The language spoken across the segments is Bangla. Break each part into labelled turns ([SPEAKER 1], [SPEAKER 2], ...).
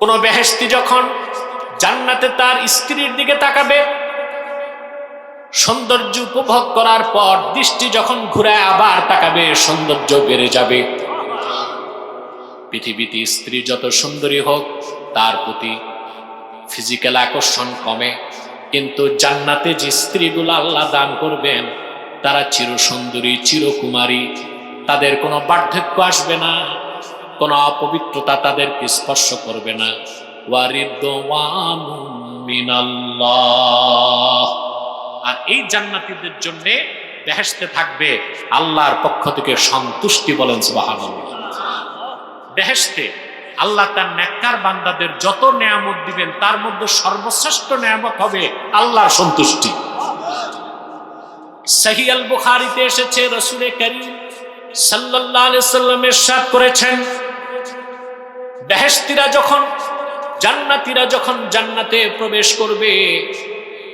[SPEAKER 1] কোন বেহেস্তি যখন জান্নাতে তার স্ত্রীর দিকে তাকাবে, সৌন্দর্য উপভোগ করার পর দৃষ্টি যখন ঘুরে আবার তাকাবে, সৌন্দর্য বেড়ে যাবে। পৃথিবীতে স্ত্রী যত সুন্দরী হোক, তার প্রতি ফিজিক্যাল আকর্ষণ কমে। কিন্তু জান্নাতে যে স্ত্রীগুলো আল্লাহ দান করবেন, তারা চির সুন্দরী চিরকুমারী, তাদের কোনো বার্ধক্য আসবে না। কোনো অপবিত্রতা তাদেরকে স্পর্শ করবে না। আর এই জান্নাতীদের জন্য বেহেশতে থাকবে আল্লাহর পক্ষ থেকে সন্তুষ্টি বলেন বেহেশতে আল্লাহ তার নেককার বান্দাদের যত নেয়ামত দিবেন, তার মধ্যে সর্বশ্রেষ্ঠ নেয়ামত হবে আল্লাহর সন্তুষ্টি। সহি আল বুখারিতে এসেছে রসুলে করিম সাল্লাল্লাহু আলাইহি সাল্লাম ইরশাদ করেছেন বেহেশতিরা যখন, জান্নাতীরা যখন জান্নাতে প্রবেশ করবে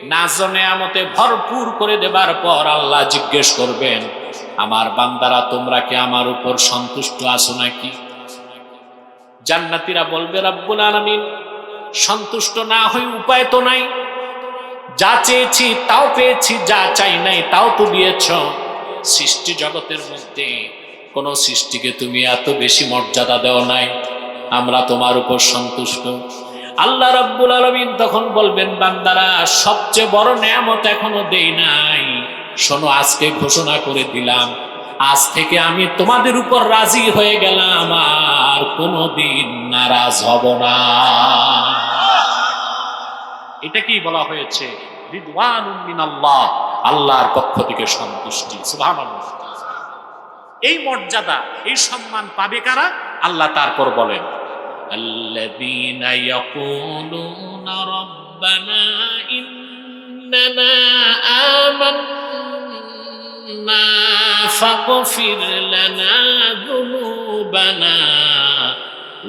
[SPEAKER 1] নাজ নেয়ামতে ভরপুর করে দেবার পর আল্লাহ জিজ্ঞেস করবেন, আমার বান্দারা, তোমরা কি আমার উপর সন্তুষ্ট আছো নাকি? জান্নাতীরা বলবে, রাব্বুল আলামিন, সন্তুষ্ট না হই উপায় তো নাই। যা চেয়েছি তাও পেয়েছি, যা চাই নাই তাও তো দিয়েছ। সৃষ্টি জগতের মধ্যে কোন সৃষ্টিকে তুমি এত বেশি মর্যাদা দেও নাই। আমরা তোমার উপর সন্তুষ্ট। আল্লাহ রাব্বুল আলামিন তখন বলবেন, বান্দারা, সবচেয়ে বড় নেয়ামত এখনও দেই নাই। শোনো, আজকে ঘোষণা করে দিলাম, আজ থেকে আমি তোমাদের উপর রাজি হয়ে গেলাম, আর কোনোদিন নারাজ হব না। এটা কি বলা হয়েছে? রিদওয়ানুম মিনাল্লাহ, আল্লাহর পক্ষ থেকে সন্তুষ্টি। এই মর্যাদা, এই সম্মান পাবে কারা? আল্লাহ তারপর বলেন الذين يقولون ربنا إننا آمنا فاغفر لنا ذنوبنا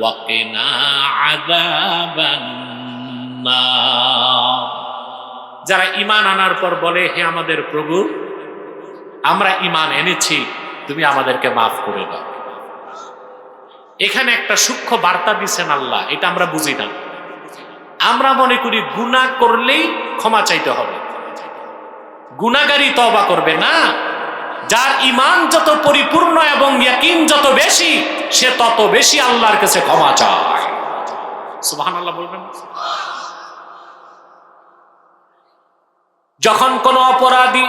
[SPEAKER 1] وقنا عذاب النار যারা ইমান আনার পর বলে হে আমাদের প্রভু আমরা ইমান এনেছি তুমি আমাদেরকে মাফ করে দাও এখানে একটা সূক্ষ্ম বার্তা দিচ্ছেন আল্লাহ, এটা আমরা বুঝি না। আমরা মনে করি গুণা করলেই ক্ষমা চাইতে হবে। গুণাগারী তবা করবে না। যার ইমান যত পরিপূর্ণ এবং ইয়াকিন যত বেশি, সে তত বেশি আল্লাহর কাছে ক্ষমা চায়। সুবহান আল্লাহ বলবেন? যখন কোন অপরাধী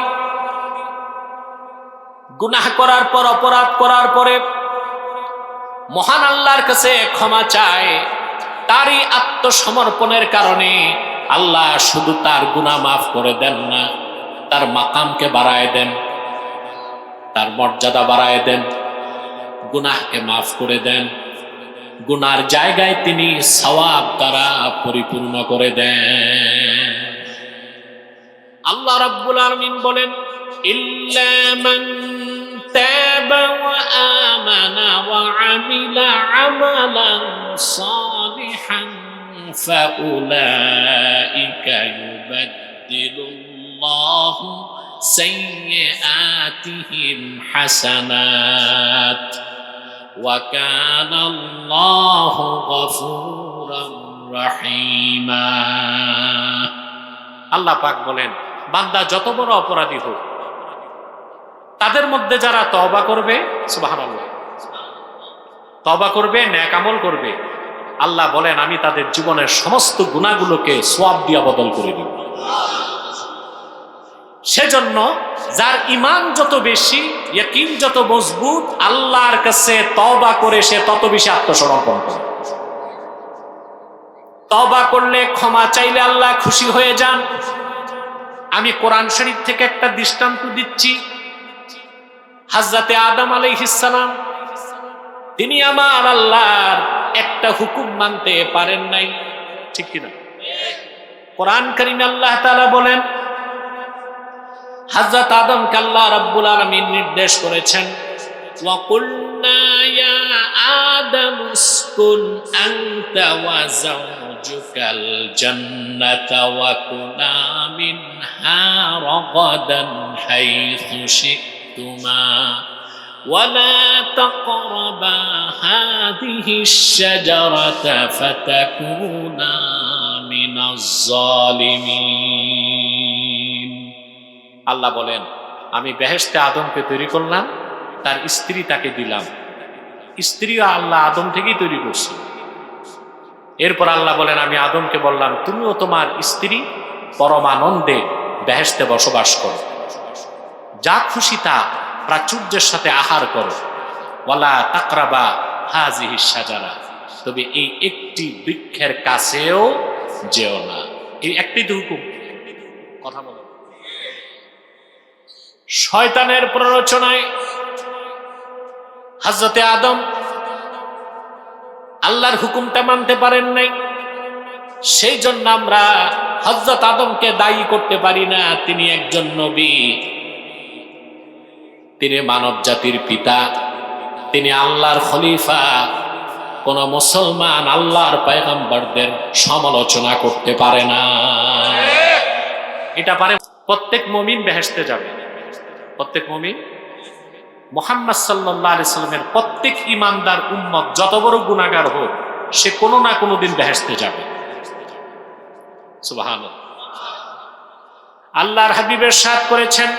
[SPEAKER 1] গুনাহ করার পর, অপরাধ করার পরে মহান আল্লাহর কাছে ক্ষমা চায়, তারই আত্মসমর্পণের কারণে আল্লাহ শুধু তার গুনাহ মাফ করে দেন না, তার মাকামকে বাড়ায় দেন, তার মর্যাদা বাড়ায় দেন, গুনাহকে মাফ করে দেন, গুনার জায়গায় তিনি সওয়াব দ্বারা পরিপূর্ণ করে দেন। আল্লাহ রাব্বুল আলামিন বলেন, ইল্লা মান তাবা ওয়া আমিলা আমালান সালিহান ফাউলাইকা ইউবাদদিলুল্লাহু সাইয়্যাতিহিম হাসানাত ওয়া কানা আল্লাহু গফুরার রহিমা আল্লাহ পাক বলেন, বান্দা যত বড় অপরাধী হোক, তাদের মধ্যে যারা তবা করবে, সুবহানাল্লাহ। তবা করবে, ন্যাক আমল করবে। আল্লাহ বলেন, আমি তাদের জীবনের সমস্ত গুণাগুলোকে সোয়াব দিয়া বদল করে দিব। সেজন্য যার ইমান যত বেশি, ইয়াকিন যত মজবুত, আল্লাহর কাছে তবা করে সে তত বেশি আত্মসমর্পণ করে। তবা করলে ক্ষমা চাইলে আল্লাহ খুশি হয়ে যান। আমি কোরআন শরীফ থেকে একটা দৃষ্টান্ত দিচ্ছি। হাজরাতে আদম আলাইহিসালাম তিনি আমার আল্লাহর একটা হুকুম মানতে পারেন নাই ঠিক কিনা কোরআন করিম আল্লাহ তাআলা বলেন হাজরত আদম কাল্লা রাব্বুল আলামিন নির্দেশ করেছেন وقلنا يا آدم اسكن أنت وزوجك الجنة وكلا منها رغدا حيث شئتما ولا تقربا هذه الشجرة فتكونا من الظالمين আল্লাহ বলেন আমি বেহেশতে আদমকে তৈরি করলাম তার স্ত্রী তাকে দিলাম স্ত্রীও আল্লাহ আদম থেকেই তৈরি করছে এরপর আল্লাহ বলেন আমি আদমকে বললাম তুমিও তোমার স্ত্রী পরমানন্দে বেহেশতে বসবাস করো যা খুশি তা প্রাচুর্যের সাথে আহার করো। ওয়ালা তাকরাবা হাজিহি সাজারা তবে এই একটি বৃক্ষের কাছেও যেও না। এই একটি হুকুম কথা বলো। শয়তানের প্ররোচনায় হজরতে আদম আল্লাহর হুকুমটা মানতে পারেন নাই। সেই জন্য আমরা হজরত আদমকে দায়ী করতে পারি না। তিনি একজন নবী। তিনি মানব জাতির পিতা, তিনি আল্লাহর খলিফা। কোন মুসলমান আল্লাহর পয়গম্বরদের সমালোচনা করতে পারে না। এটা পারে প্রত্যেক মমিন বেহেসতে যাবে। প্রত্যেক মমিন? মোহাম্মদ সাল্লাহ আলিয়াল্লামের প্রত্যেক ইমানদার উম্মত যত বড় গুণাগার হোক, সে কোনো না কোনো দিন বেহেসতে যাবে। আল্লাহর হাবিবের সাথ করেছেন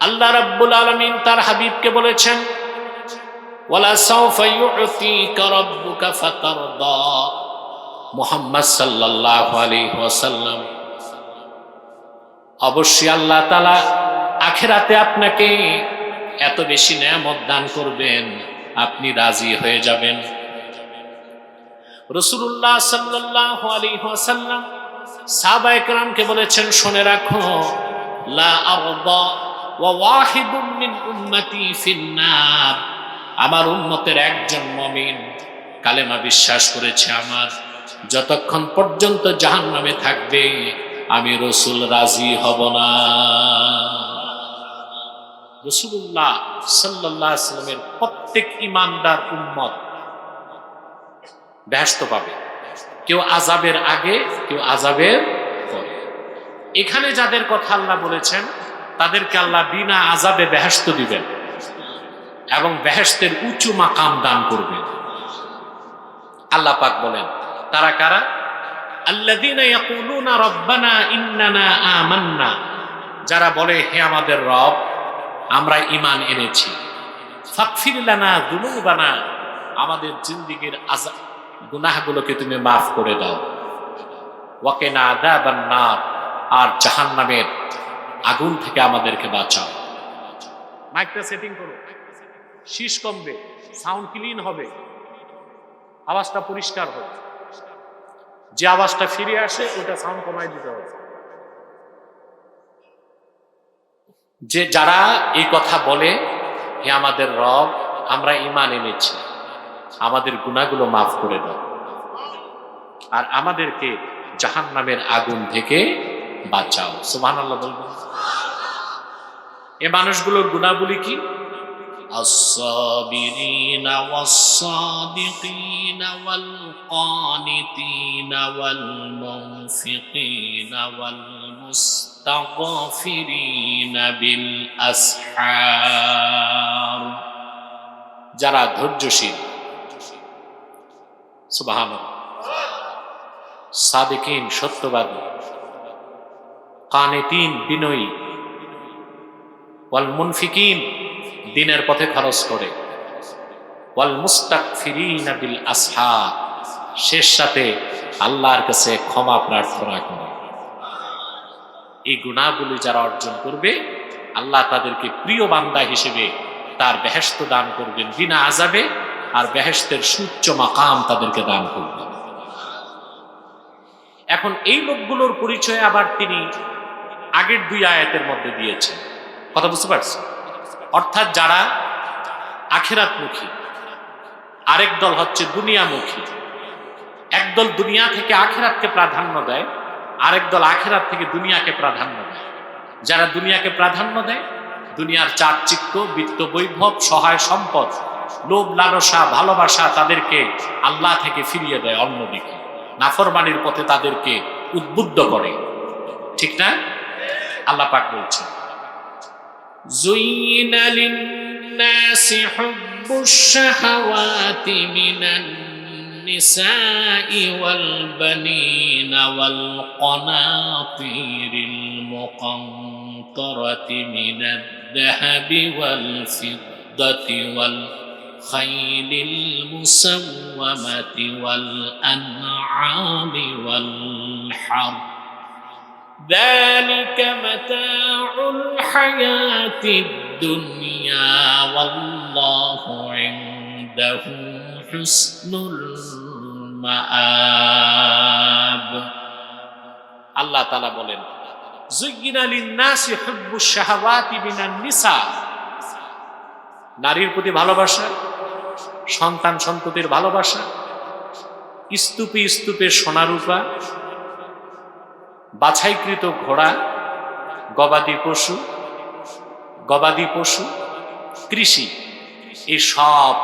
[SPEAKER 1] আল্লাহ রাব্বুল আলমিন তার হাবিবকে বলেছেন মুহাম্মদ সাল্লাল্লাহু আলাইহি ওয়াসাল্লাম, অবশ্যই আল্লাহ তাআলা আখেরাতে আপনাকে এত বেশি নেয়ামত দান করবেন, আপনি রাজি হয়ে যাবেন। রসুল্লাহ সাল্লাল্লাহু আলাইহি ওয়াসাল্লাম সাহাবা একরামকে বলেছেন, শুনে রাখো, লা আরদা আমার উম্মতের একজন মমিন কালেমা বিশ্বাস করেছে আমার, যতক্ষণ পর্যন্ত জাহান্নামে থাকবে, আমি রসুল রাজি হব না। রসুল্লাহ সাল্লাহ সাল্লামের প্রত্যেক ইমানদার উম্মত ব্যস্ত পাবে। কেউ আজাবের আগে, কেউ আজাবের পরে। এখানে যাদের কথা আল্লাহ বলেছেন তাদেরকে আল্লাহ বিনা আজাবে বেহেস্ত দিবেন এবং বেহেস্তের উঁচু মাকাম দান করবেন। আল্লাহ পাক বলেন, তারা কারা? আমান্না। যারা বলে, হে আমাদের রব, আমরা ইমান এনেছি। আমাদের জিন্দেগীর আযা, গুনাহগুলোকে তুমি মাফ করে দাও। ওয়াকিনা আযাবান নার। আর জাহান্নামের আগুন থেকে আমাদেরকে বাঁচাও। মাইকটা সেটিং করো। শীষ কমবে সাউন্ড ক্লিন হবে আওয়াজটা পরিষ্কার হবে। যে আওয়াজটা ফিরে আসে ওটা সাউন্ড কমাই দিতে হবে। যে যারা এই কথা বলে হে আমাদের রব আমরা ইমান এনেছি। আমাদের গুণাগুলো মাফ করে দাও। আর আমাদেরকে জাহান নামের আগুন থেকে বাঁচাও সুবহান আল্লাহ বলবেন এ মানুষগুলোর গুণাবলী কি الصابرين والصادقين والقانتين والمنفقين والمستغفرين بالأسحار যারা ধৈর্যশীল সুবাহান সাদিকিন সত্যবাদী কানেতিন বিনয়ী। ওয়াল মুনফিকিন, দিনের পথে খরচ করে। ওয়াল মুস্তাকফিরিনা বিল আসহা শেষ সাথে আল্লাহর কাছে ক্ষমা প্রার্থনা করে। এই গুণাগুলি যারা অর্জন করবে, আল্লাহ তাদেরকে প্রিয় বান্দা হিসেবে তার বেহেস্ত দান করবেন বিনা আজাবে আর বেহেস্তের সুচ্চ মাকাম তাদেরকে দান করবেন। এখন এই লোকগুলোর পরিচয় আবার তিনি আগের দুই আয়াতের মধ্যে দিয়েছে। কথা বুঝতে পারছি অর্থাৎ যারা আখেরাতমুখী, আরেক দল হচ্ছে দুনিয়ামুখী। একদল দুনিয়া থেকে আখেরাতকে প্রাধান্য দেয়, আরেক দল আখেরাত থেকে দুনিয়াকে প্রাধান্য দেয়। যারা দুনিয়াকে প্রাধান্য দেয়, দুনিয়ার চাকচিক্য, বিত্ত বৈভব, সহায় সম্পদ, লোভ, লালসা, ভালোবাসা তাদেরকে আল্লাহ থেকে ফিরিয়ে দেয় অন্যদিকে। নাফরমানির পথে তাদেরকে উদ্বুদ্ধ করে। ঠিক না? আল্লাহ পাক বলছেন زين للناس حب الشهوات من النساء والبنين والقناطير المقنطرة من الذهب والفضة والخيل المسومة والأنعام والحرث ذلك متاع الحياة الدنيا والله عنده حسن المآب আল্লাহ তালা বলেন জুগিনা লিন্নাসি হুব্বু শাহাওয়াতি মিনান নিসা নারীর প্রতি ভালোবাসা সন্তান সন্ততির ভালোবাসা স্তূপে স্তূপে সোনারূপা বাছাইকৃত ঘোড়া, গবাদি পশু গবাদি পশু, কৃষি, এই সব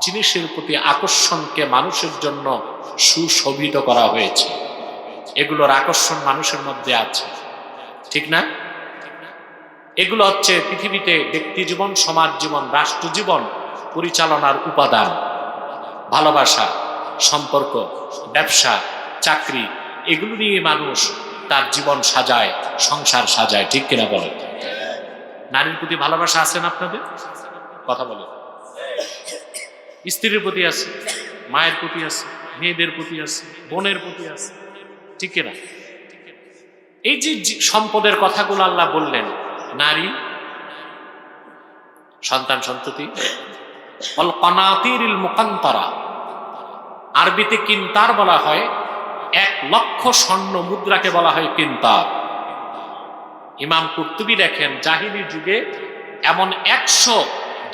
[SPEAKER 1] জিনিসের প্রতি আকর্ষণকে মানুষের জন্য সুশোভিত করা হয়েছে। এগুলোর আকর্ষণ মানুষের মধ্যে আছে। ঠিক না? এগুলো হচ্ছে পৃথিবীতে ব্যক্তি জীবন, সমাজ জীবন, রাষ্ট্র জীবন পরিচালনার উপাদান। ভালোবাসা, সম্পর্ক, ব্যবসা, চাকরি এগুলো নিয়ে মানুষ তার জীবন সাজায়, সংসার সাজায়, ঠিক কিনা বলে নারীর প্রতি ভালোবাসা আছেন আপনাদের? কথা বলে স্ত্রীর প্রতি আছে, মায়ের প্রতি আছে, মেয়েদের প্রতি আছে, বোনের প্রতি আছে, ঠিক কিনা? এই যে সম্পদের কথাগুলো আল্লাহ বললেন, নারী, সন্তান সন্ততি অল কনাতিরিল মুকান্তরা আরবিতে কিন্তার বলা হয় লক্ষ স্বর্ণ মুদ্রাকে বলা হয় কিন্তার ইমাম কুর্তুবি দেখেন জাহিলি যুগে এমন একশো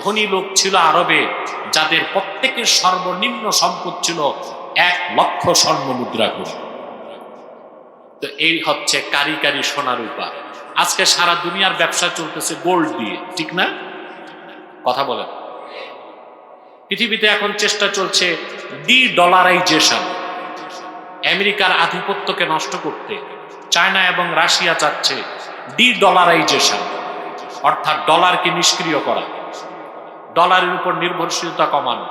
[SPEAKER 1] ধনী লোক ছিল আরবে, যাদের প্রত্যেকের সর্বনিম্ন সম্পদ ছিল এক লক্ষ স্বর্ণ মুদ্রা করে। তো এই হচ্ছে কারি কারি সোনার উপা আজকে সারা দুনিয়ার ব্যবসা চলতেছে গোল্ড দিয়ে, ঠিক না? কথা বলেন। পৃথিবীতে এখন চেষ্টা চলছে ডি ডলারাইজেশন। আমেরিকার আধিপত্যকে নষ্ট করতে চায়না এবং রাশিয়া চাচ্ছে ডি ডলারাইজেশন অর্থাৎ ডলারকে নিষ্ক্রিয় করা। ডলারের উপর নির্ভরশীলতা কমানো।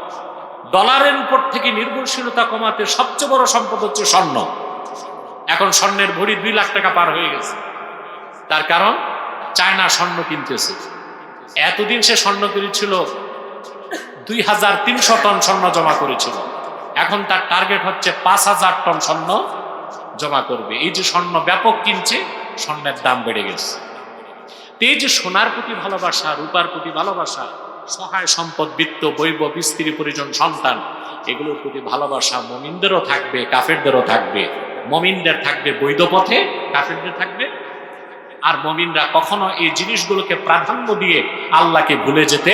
[SPEAKER 1] ডলারের উপর থেকে নির্ভরশীলতা কমাতে সবচেয়ে বড় সম্পদ হচ্ছে স্বর্ণ। এখন স্বর্ণের ভরি দুই লাখ টাকা পার হয়ে গেছে। তার কারণ, চায়না স্বর্ণ কিনতেছে। এতদিন সে স্বর্ণ কিনেছিল, দুই হাজার তিনশো টন স্বর্ণ জমা করেছিল। এখন তার টার্গেট হচ্ছে পাঁচ হাজার টন স্বর্ণ জমা করবে। এই যে স্বর্ণ ব্যাপক কিনছে, স্বর্ণের দাম বেড়ে গেছে। এই যে সোনার প্রতি ভালোবাসা, রূপার প্রতি ভালোবাসা, সহায় সম্পদ, বিত্ত, বৈব স্ত্রী পরিজন, সন্তান, এগুলোর প্রতি ভালোবাসা মমিনদেরও থাকবে, কাফেরদেরও থাকবে। মমিনদের থাকবে বৈধ পথে, কাফেরদের থাকবে। আর মমিনরা কখনো এই জিনিসগুলোকে প্রাধান্য দিয়ে আল্লাহকে ভুলে যেতে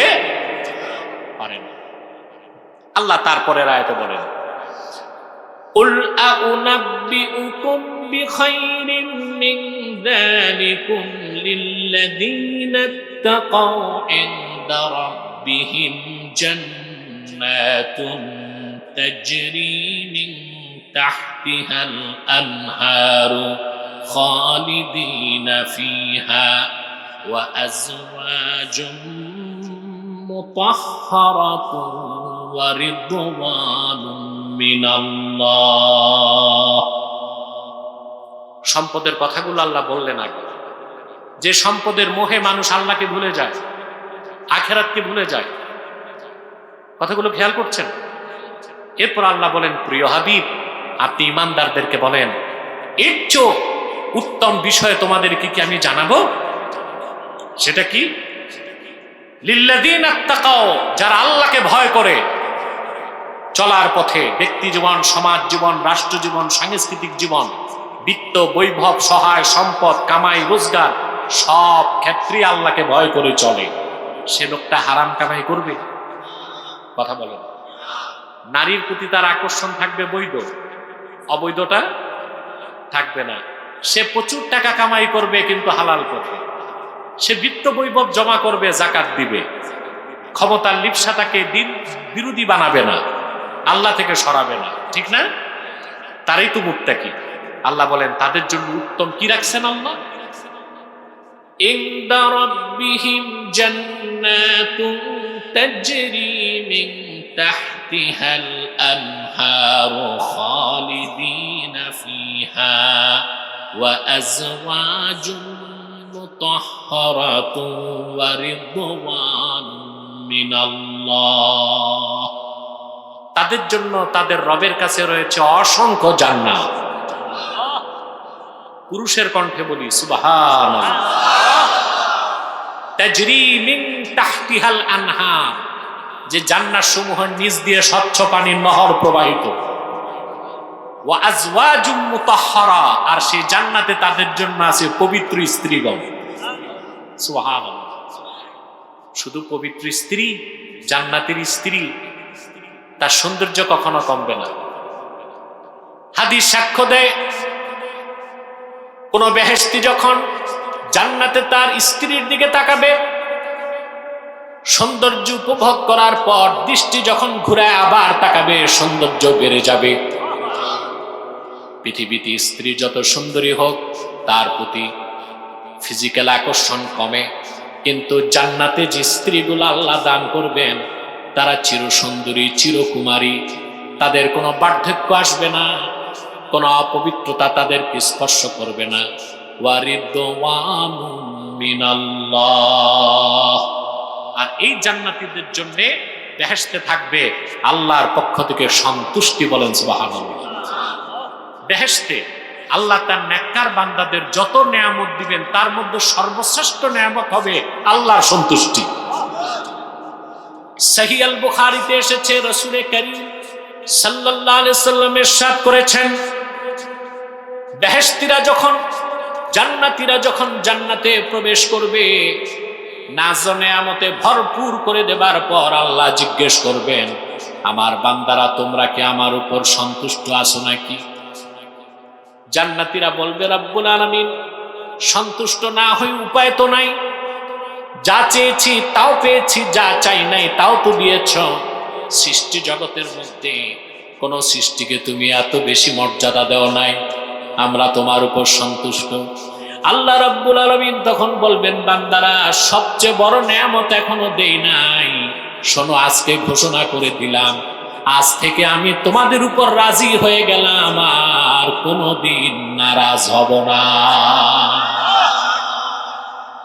[SPEAKER 1] পারে না। আল্লাহ তারপরে রায়তে বলেন قل أنبئكم بخير من ذلكم للذين اتقوا عند ربهم جنات تجري من تحتها الأنهار خالدين فيها وأزواج مطهرة ورضوان من الله সম্পদের কথাগুলো আল্লাহ বললেন আগে যে সম্পদের মোহে মানুষ আল্লাহকে ভুলে যায় আখেরাতকে ভুলে যায় কথাগুলো খেয়াল করছেন এরপর আল্লাহ বলেন প্রিয় হাবিব আপনি ইমানদারদেরকে বলেন এর চেয়েও উত্তম বিষয় তোমাদেরকে কি আমি জানাবো সেটা কি লিল্লাদিন আত্মাকাও যারা আল্লাহকে ভয় করে চলার পথে ব্যক্তি জীবন, সমাজ জীবন, রাষ্ট্র জীবন, সাংস্কৃতিক জীবন, বিত্ত, বৈভব, সহায়, সম্পদ, কামাই, রোজগার, সব ক্ষেত্রে আল্লাহকে ভয় করে চলে। সে লোকটা হারাম কামাই করবে? কথা বলেন। নারীর প্রতি তার আকর্ষণ থাকবে বৈধ? অবৈধটা থাকবে না। সে প্রচুর টাকা কামাই করবে কিন্তু হালাল পথে। সে বিত্ত বৈভব জমা করবে, জাকাত দিবে। ক্ষমতার লিপসাটাকে দিন, বিরোধী বানাবে না। আল্লাহ থেকে সরাবে না ঠিক না তারই তো মুক্তা কি আল্লাহ বলেন তাদের জন্য উত্তম কি রাখছেন আল্লাহ عند ربهم جنات تجري من تحتها الأنهار خالدين فيها وأزواج مطهرة ورضوان من الله তাদের জন্য তাদের রবের কাছে রয়েছে অসংখ্য জান্নাত। পুরুষের কণ্ঠে বলি সুবাহান আনহার। যে জান্নাত সমূহের নিচ দিয়ে স্বচ্ছ পানির নহর প্রবাহিত। আর সেই জান্নাতে তাদের জন্য আছে পবিত্র স্ত্রীগণ। সুবহানাল্লাহ। শুধু পবিত্র স্ত্রী, জান্নাতের স্ত্রী তার সৌন্দর্য কখনো কমবে না। হাদিস সাক্ষ্য দেয়, কোন বেহেস্তি যখন জান্নাতে তার স্ত্রীর দিকে তাকাবে, সৌন্দর্য উপভোগ করার পর দৃষ্টি যখন ঘুরে আবার তাকাবে, সৌন্দর্য বেড়ে যাবে। পৃথিবীতে স্ত্রী যত সুন্দরী হোক, তার প্রতি ফিজিক্যাল আকর্ষণ কমে। কিন্তু জান্নাতে যে স্ত্রীগুলো আল্লাহ দান করবেন তারা চির সুন্দরী চিরকুমারী। তাদের কোনো বার্ধক্য আসবে না, কোনো অপবিত্রতা তাদেরকে স্পর্শ করবে না। আর এই জান্নাতীদের জন্য বেহেশতে থাকবে আল্লাহর পক্ষ থেকে সন্তুষ্টি বলেন সুবহানাল্লাহ। বেহেশতে আল্লাহ তার নেককার বান্দাদের যত নিয়ামত দিবেন, তার মধ্যে সর্বশ্রেষ্ঠ নিয়ামত হবে আল্লাহর সন্তুষ্টি। সহি আল বুখারিতে এসেছে, রসুলে করিম সাল্লাল্লাহু আলাইহি সাল্লাম ইরশাদ করেছেন। বেহেশতিরা যখন, জান্নাতীরা যখন জান্নাতে প্রবেশ করবে নাজ নেয়ামতে ভরপুর করে দেবার পর আল্লাহ জিজ্ঞেস করবেন, আমার বান্দারা, তোমরা কি আমার উপর সন্তুষ্ট আছো নাকি? জান্নাতীরা বলবে, রব্বুল আলামিন, সন্তুষ্ট না হই উপায় তো নাই। যা চেয়েছি তাও পেয়েছি, যা চাই নাই তাও তো দিয়েছ সৃষ্টি জগতের মধ্যে কোন সৃষ্টিকে তুমি এত বেশি মর্যাদা দেও নাই। আমরা তোমার উপর সন্তুষ্ট। আল্লাহ রাব্বুল আলামিন তখন বলবেন, বান্দারা, সবচেয়ে বড় নেয়ামত এখনও দেই নাই। শোনো, আজকে ঘোষণা করে দিলাম, আজ থেকে আমি তোমাদের উপর রাজি হয়ে গেলাম, আর কোনোদিন নারাজ হব না।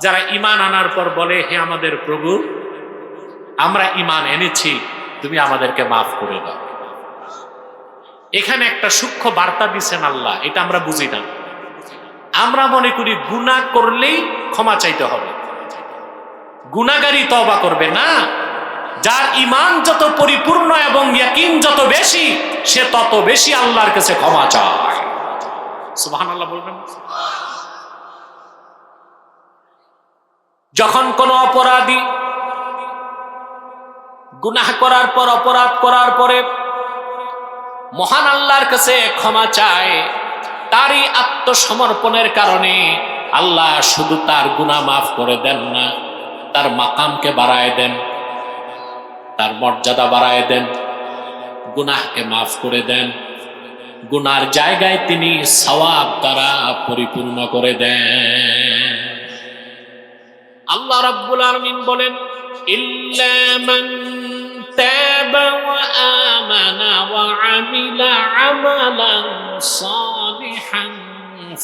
[SPEAKER 1] যারা ইমান আনার পর বলে, হে আমাদের প্রভু, আমরা ইমান এনেছি, তুমি আমাদেরকে মাফ করে দাও। এখানে একটা সূক্ষ্ম বার্তা দিচ্ছেন আল্লাহ, এটা আমরা বুঝি না। আমরা মনে করি গুণা করলেই ক্ষমা চাইতে হবে। গুণাগারী তবা করবে না। যার ইমান যত পরিপূর্ণ এবং ইয়াকিন যত বেশি, সে তত বেশি আল্লাহর কাছে ক্ষমা চায়। সুবহানাল্লাহ বলবেন। যখন কোন অপরাধী গুনাহ করার পর, অপরাধ করার পরে মহান আল্লাহর কাছে ক্ষমা চায়, তারই আত্মসমর্পণের কারণে আল্লাহ শুধু তার গুণা মাফ করে দেন না, তার মাকামকে বাড়ায় দেন, তার মর্যাদা বাড়ায় দেন, গুনাহকে মাফ করে দেন, গুনার জায়গায় তিনি সওয়াব দ্বারা পরিপূর্ণ করে দেন। আল্লাহ রাব্বুল আলামিন বলেন, ইল্লা মান তাবা ওয়া আমানা ওয়া আমিলা আমালান সালিহান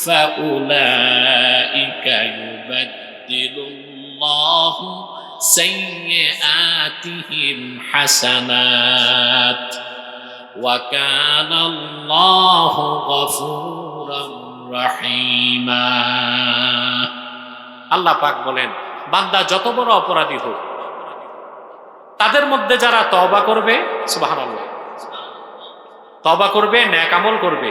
[SPEAKER 1] ফাউলাইকা ইউবাদদিলুল্লাহু সাইয়্যাতিহিম হাসানাত ওয়া কানা আল্লাহু গফুরান রাহিমা। আল্লাহ পাক বলেন বান্দা যত বড় অপরাধী হোক, তাদের মধ্যে যারা তবা করবে সুবাহান তবা করবে, ন্যাক আমল করবে।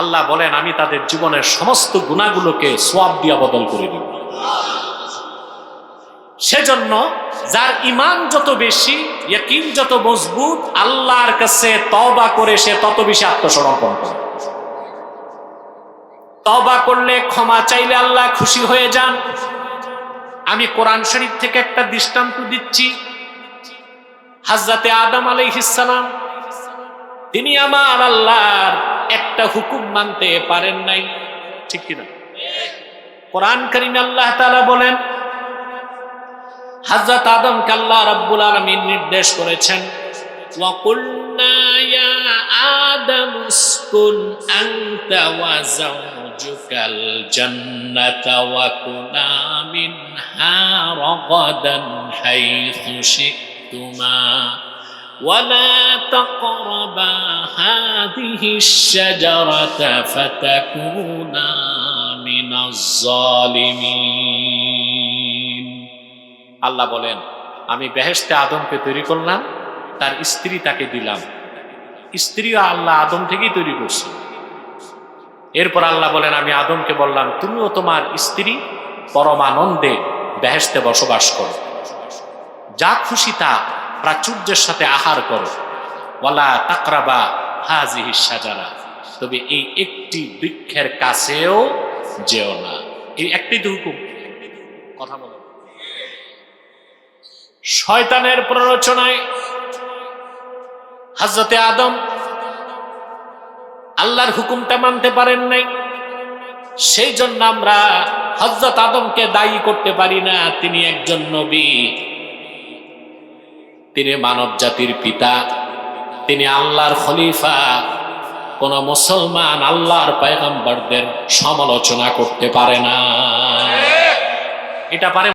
[SPEAKER 1] আল্লাহ বলেন, আমি তাদের জীবনের সমস্ত গুণাগুলোকে সোয়াব দিয়া বদল করে দিব। সেজন্য যার ইমান যত বেশি, ইয়কিন যত মজবুত, আল্লাহর কাছে তবা করে সে তত বেশি আত্মসমর্পণ করে। তবা করলে ক্ষমা চাইলে আল্লাহ খুশি হয়ে যান। আমি কোরআন শরীফ থেকে একটা দৃষ্টান্ত দিচ্ছি। হাজরাতে আদম আলাইহিসালাম তিনি আমার আল্লাহর একটা হুকুম মানতে পারেন নাই। ঠিক কিনা? কোরআন করিম আল্লাহ তালা বলেন, হাজরত আদম কাল্লা রব্বুল আলমী নির্দেশ করেছেন আদম اسْكُنْ أَنْتَ وَزَوْجُكَ الْجَنَّةَ وَكُلَا مِنْهَا رَغَدًا حَيْثُ شِئْتُمَا ولا تقربا هذه الشجرة فتكونا من الظالمين আল্লাহ বলেন আমি বেহেশতে আদমকে তৈরি করলাম তার স্ত্রী তাকে দিলাম স্ত্রীও আল্লাহ আদম থেকেই তৈরি করছে। এরপর আল্লাহ বলেন, আমি আদমকে বললাম, তুমিও তোমার স্ত্রী পরমানন্দে বেহেস্তে বসবাস করো। যা খুশি তা প্রাচুর্যের সাথে আহার করো। ওয়ালা তাকরাবা হাজিহি সাজারা তবে এই একটি বৃক্ষের কাছেও যেও না। এই একটি তো হুকুম কথা বলো। শয়তানের প্ররোচনায় হজরতে আদম, আল্লাহর হুকুমটা মানতে পারেন নাই। সেই জন্য আমরা হজরত আদমকে দায়ী করতে পারি না, তিনি একজন নবী। তিনি মানব জাতির পিতা, তিনি আল্লাহর খলিফা। কোন মুসলমান আল্লাহর পয়গম্বরদের সমালোচনা করতে পারে না। এটা পারে